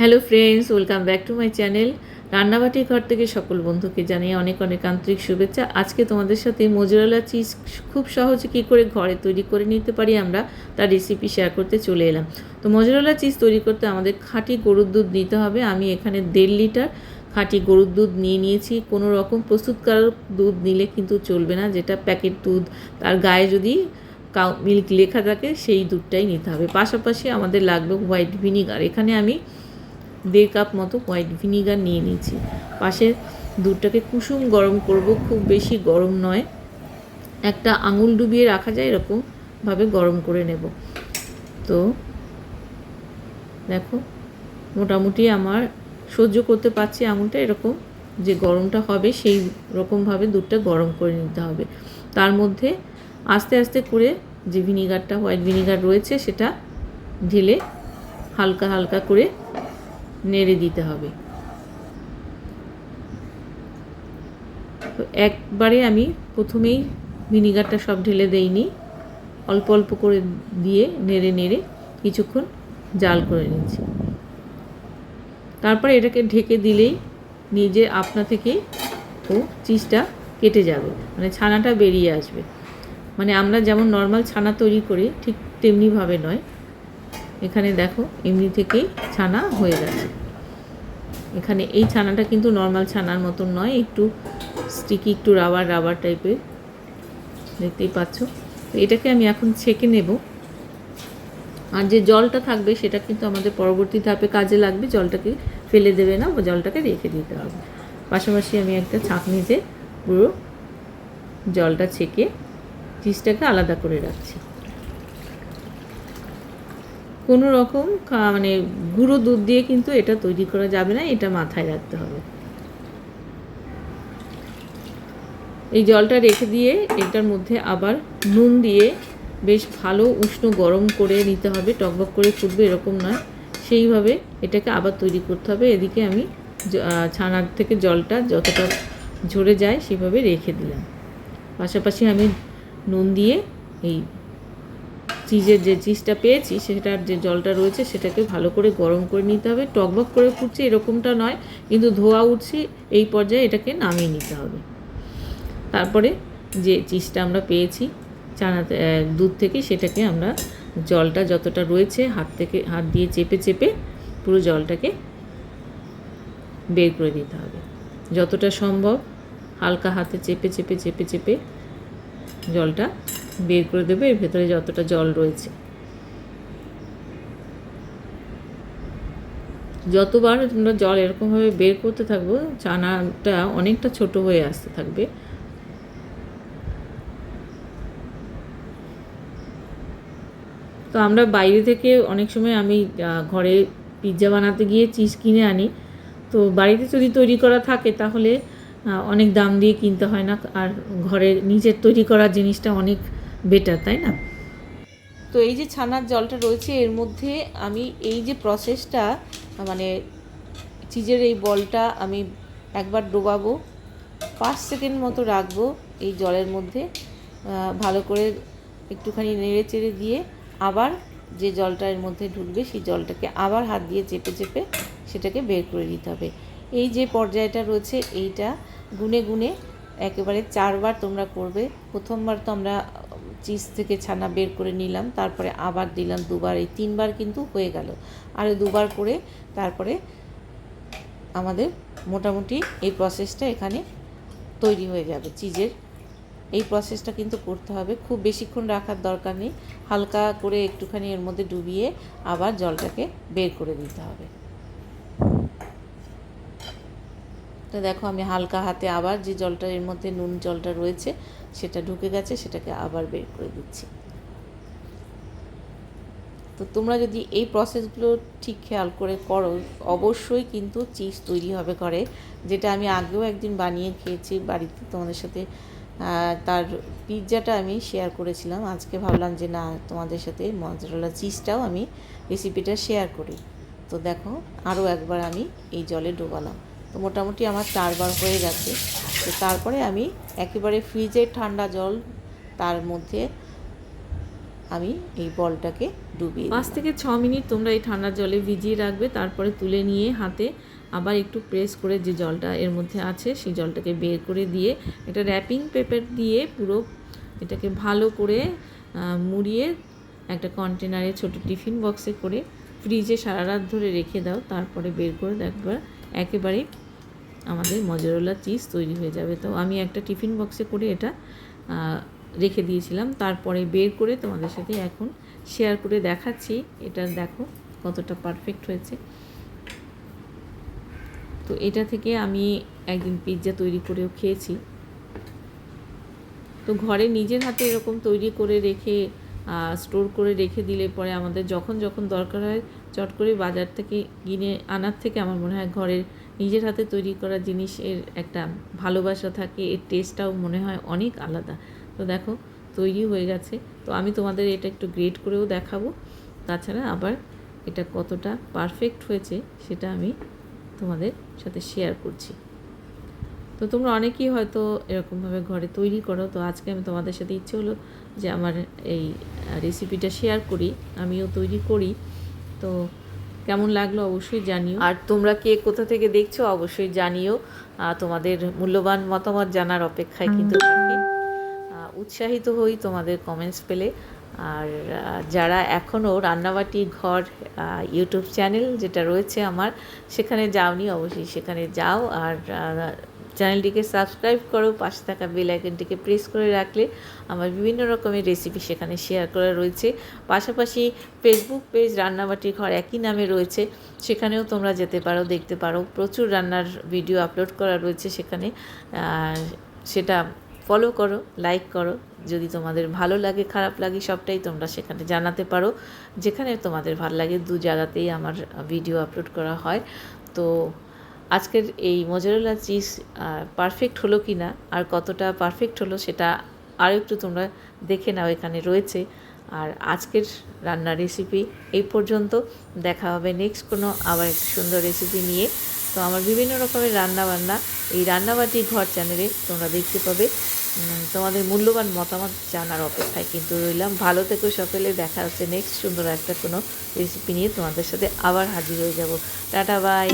Hello friends welcome back to my channel রান্নাবাটির ঘর থেকে সকল বন্ধুকে জানিয়ে অনেক অনেক আন্তরিক শুভেচ্ছা। আজকে তোমাদের সাথে মোজরেলা চিজ খুব সহজে কী করে ঘরে তৈরি করে নিতে পারি আমরা তার রেসিপি শেয়ার করতে চলে এলাম। তো মোজরেলা চিজ তৈরি করতে আমাদের খাঁটি গরুর দুধ নিতে হবে। আমি এখানে দেড় লিটার খাঁটি গরুর দুধ নিয়ে নিয়েছি। কোনো রকম প্রস্তুতকারক দুধ নিলে কিন্তু চলবে না। যেটা প্যাকেট দুধ, তার গায়ে যদি কাউ মিল্ক লেখা থাকে, সেই দুধটাই নিতে হবে। পাশাপাশি আমাদের লাগবে হোয়াইট ভিনিগার এখানে আমি দেড় কাপ মতো হোয়াইট ভিনিগার নিয়ে নিয়েছি। পাশে দুধটাকে কুসুম গরম করব, খুব বেশি গরম নয়। একটা আঙুল ডুবিয়ে রাখা যায় এরকমভাবে গরম করে নেব। তো দেখো, মোটামুটি আমার সহ্য করতে পারছি আঙুলটা, এরকম যে গরমটা হবে সেই রকমভাবে দুধটা গরম করে নিতে হবে। তার মধ্যে আস্তে আস্তে করে যে ভিনিগারটা, হোয়াইট ভিনিগার রয়েছে সেটা ঢেলে হালকা হালকা করে নেড়ে দিতে হবে। তো একবারে আমি প্রথমেই ভিনিগারটা সব ঢেলে দেইনি। অল্প অল্প করে দিয়ে নেড়ে নেড়ে কিছুক্ষণ জাল করে নিচ্ছি। তারপরে এটাকে ঢেকে দিলেই নিজে আপনা থেকেই ও চিজটা কেটে যাবে মানে ছানাটা বেরিয়ে আসবে। মানে আমরা যেমন নর্মাল ছানা তৈরি করি, ঠিক তেমনিভাবে নয়। এখানে দেখো, এমনি থেকেই ছানা হয়ে গেছে। এখানে এই ছানাটা কিন্তু নর্মাল ছানার মতন নয়, একটু স্টিকি একটু রাবার রাবার টাইপের দেখতেই পাচ্ছ? তো এটাকে আমি এখন ছেঁকে নেব। আর যে জলটা থাকবে, সেটা কিন্তু আমাদের পরবর্তী ধাপে কাজে লাগবে। জলটাকে ফেলে দেবে না, বা জলটাকে রেখে দিতে হবে। পাশাপাশি আমি একটা ছাঁকনিতে পুরো জলটা ছেঁকে চিজটাকে আলাদা করে রাখছি। কোনো রকম মানে গুঁড়ো দুধ দিয়ে কিন্তু এটা তৈরি করা যাবে না, এটা মাথায় রাখতে হবে। এই জলটা রেখে দিয়ে এটার মধ্যে আবার নুন দিয়ে বেশ ভালো উষ্ণ গরম করে নিতে হবে, টকবক করে ফুটবে এরকম নয়। সেইভাবে এটাকে আবার তৈরি করতে হবে। এদিকে আমি ছানার থেকে জলটা যতটা ঝরে যায় সেভাবে রেখে দিলাম। পাশাপাশি আমি নুন দিয়ে এই চিজের যে চিজটা পেয়েছি, সেটার যে জলটা রয়েছে, সেটাকে ভালো করে গরম করে নিতে হবে। টকবক করে ফুটছে এরকমটা নয়, কিন্তু ধোয়া উঠছে, এই পর্যায়ে এটাকে নামিয়ে নিতে হবে। তারপরে যে চিজটা আমরা পেয়েছি চানা দুধ থেকে, সেটাকে আমরা জলটা যতটা রয়েছে, হাত থেকে, হাত দিয়ে চেপে চেপে পুরো জলটাকে বের করে দিতে হবে। যতটা সম্ভব, হালকা হাতে চেপে চেপে চেপে চেপে জলটা বের করে দেবে, এর ভেতরে যতটা জল রয়েছে। যতবার তোমরা জল এরকমভাবে বের করতে থাকব, চানাটা অনেকটা ছোট হয়ে আসতে থাকবে। তো আমরা বাইরে থেকে অনেক সময় আমি ঘরে পিৎজা বানাতে গিয়ে চিজ কিনে আনি। তো বাড়িতে যদি তৈরি করা থাকে তাহলে অনেক দাম দিয়ে কিনতে হয় না। আর ঘরে নিজের তৈরি করা জিনিসটা অনেক বেটার তাই না? তো এই যে ছানার জলটা রয়েছে, এর মধ্যে আমি এই যে প্রসেসটা মানে চিজের এই বলটা আমি একবার ডোবাবো, পাঁচ সেকেন্ড মতো রাখব এই জলের মধ্যে ভালো করে একটুখানি নেড়ে চেড়ে দিয়ে আবার যে জলটা এর মধ্যে ঢুকবে সেই জলটাকে আবার হাত দিয়ে চেপে চেপে সেটাকে বের করে দিতে হবে। এই যে পর্যায়টা রয়েছে, এইটা গুনে গুনে একেবারে চারবার তোমরা করবে। প্রথমবার তো আমরা চিজ থেকে ছানা বের করে নিলাম, তারপরে আবার দিলাম দুবার। এই তিনবার কিন্তু হয়ে গেল। আর দুবার করে তারপরে আমাদের মোটামুটি এই প্রসেসটা এখানে তৈরি হয়ে যাবে চিজের। এই প্রসেসটা কিন্তু করতে হবে। খুব বেশিক্ষণ রাখার দরকার নেই। হালকা করে একটুখানি এর মধ্যে ডুবিয়ে আবার জলটাকে বের করে দিতে হবে। তো দেখো আমি হালকা হাতে আবার যে জলটা, এর মধ্যে নুন জলটা রয়েছে, সেটা ঢুকে গেছে, সেটাকে আবার বের করে দিচ্ছি। তো তোমরা যদি এই প্রসেসগুলো ঠিক খেয়াল করে করো, অবশ্যই কিন্তু চিজ তৈরি হবে ঘরে, যেটা আমি আগেও একদিন বানিয়ে খেয়েছি বাড়িতে তোমাদের সাথে। তার পিৎজাটা আমি শেয়ার করেছিলাম, আজকে ভাবলাম যে না, তোমাদের সাথে মজারলা চিজটাও আমি রেসিপিটা শেয়ার করি। তো দেখো, আরও একবার আমি এই জলে ডোবালাম। তো মোটামুটি আমার চারবার হয়ে গেছে। তো তারপরে আমি একেবারে ফ্রিজে ঠান্ডা জল, তার মধ্যে আমি এই বলটাকে ডুবিয়ে পাঁচ থেকে ছ মিনিট তোমরা এই ঠান্ডা জলে ভিজিয়ে রাখবে, তারপরে তুলে নিয়ে হাতে আবার একটু প্রেস করে যে জলটা এর মধ্যে আছে, সেই জলটাকে বের করে দিয়ে একটা র্যাপিং পেপার দিয়ে পুরো এটাকে ভালো করে মুড়িয়ে একটা কন্টেনারে ছোট টিফিন বক্সে করে ফ্রিজে সারা রাত ধরে রেখে দাও, তারপরে বের করে দেখবার একেবারে আমাদের মজারোলা চিজ তৈরি হয়ে যাবে। তো আমি একটা টিফিন বক্সে করে এটা রেখে দিয়েছিলাম। তারপরে বের করে তোমাদের সাথে এখন শেয়ার করে দেখাচ্ছি। এটা দেখো কতটা পারফেক্ট হয়েছে। তো এটা থেকে আমি একদিন পিৎজা তৈরি করেও খেয়েছি। তো ঘরে নিজের হাতে এরকম তৈরি করে রেখে স্টোর করে রেখে দিলে পরে আমাদের যখন যখন দরকার হয়, চট করে বাজার থেকে কিনে আনার থেকে আমার মনে হয় ঘরের নিজের হাতে তৈরি করা জিনিসের একটা ভালোবাসা থাকে, এর টেস্টটাও মনে হয় অনেক আলাদা। তো দেখো, তৈরি হয়ে গেছে। তো আমি তোমাদের এটা একটু গ্রেড করেও দেখাবো। তাছাড়া আবার এটা কতটা পারফেক্ট হয়েছে সেটা আমি তোমাদের সাথে শেয়ার করছি। তো তোমরা অনেকেই হয়তো এরকমভাবে ঘরে তৈরি করো। তো আজকে আমি তোমাদের সাথে ইচ্ছে হলো যে আমার এই রেসিপিটা শেয়ার করি, আমিও তৈরি করি। তো কেমন লাগল অবশ্যই জানিও। আর তোমরা কে কোথা থেকে দেখছ অবশ্যই জানিও। তোমাদের মূল্যবান মতামত জানার অপেক্ষায় কিন্তু থাকি। উৎসাহিত হই তোমাদের কমেন্টস পেলে। আর যারা এখনও রান্নাবাটি ঘর ইউটিউব চ্যানেল যেটা রয়েছে আমার সেখানে যাওনি অবশ্যই সেখানে যাও। আর চ্যানেলটিকে সাবস্ক্রাইব করো, পাশে থাকা বেল আইকনটিকে প্রেস করে রাখলে আমার বিভিন্ন রকমের রেসিপি সেখানে শেয়ার করা রয়েছে। পাশাপাশি ফেসবুক পেজ রান্নাবাটি ঘর একই নামে রয়েছে, সেখানেও তোমরা যেতে পারো, দেখতে পারো। প্রচুর রান্নার ভিডিও আপলোড করা রয়েছে সেখানে। সেটা ফলো করো লাইক করো। যদি তোমাদের ভালো লাগে, খারাপ লাগে, সবটাই তোমরা সেখানে জানাতে পারো। যেখানে তোমাদের ভালো লাগে, দু জায়গাতেই আমার ভিডিও আপলোড করা হয়। তো আজকের এই মোজারেলা চিজ পারফেক্ট হলো কি না, আর কতটা পারফেক্ট হলো সেটা আরও একটু তোমরা দেখে নাও, এখানে রয়েছে। আর আজকের রান্নার রেসিপি এই পর্যন্ত। দেখা হবে নেক্সট কোনো আবার একটা সুন্দর রেসিপি নিয়ে। তো আমার বিভিন্ন রকমের রান্না বান্না এই রান্নাবাটি ঘর চ্যানেলে তোমরা দেখতে পাবে। তোমাদের মূল্যবান মতামত জানার অপেক্ষায় কিন্তু রইলাম। ভালো থেকো সকলে, দেখা হচ্ছে নেক্সট সুন্দর একটা কোনো রেসিপি নিয়ে তোমাদের সাথে আবার হাজির হয়ে যাব। Tata bye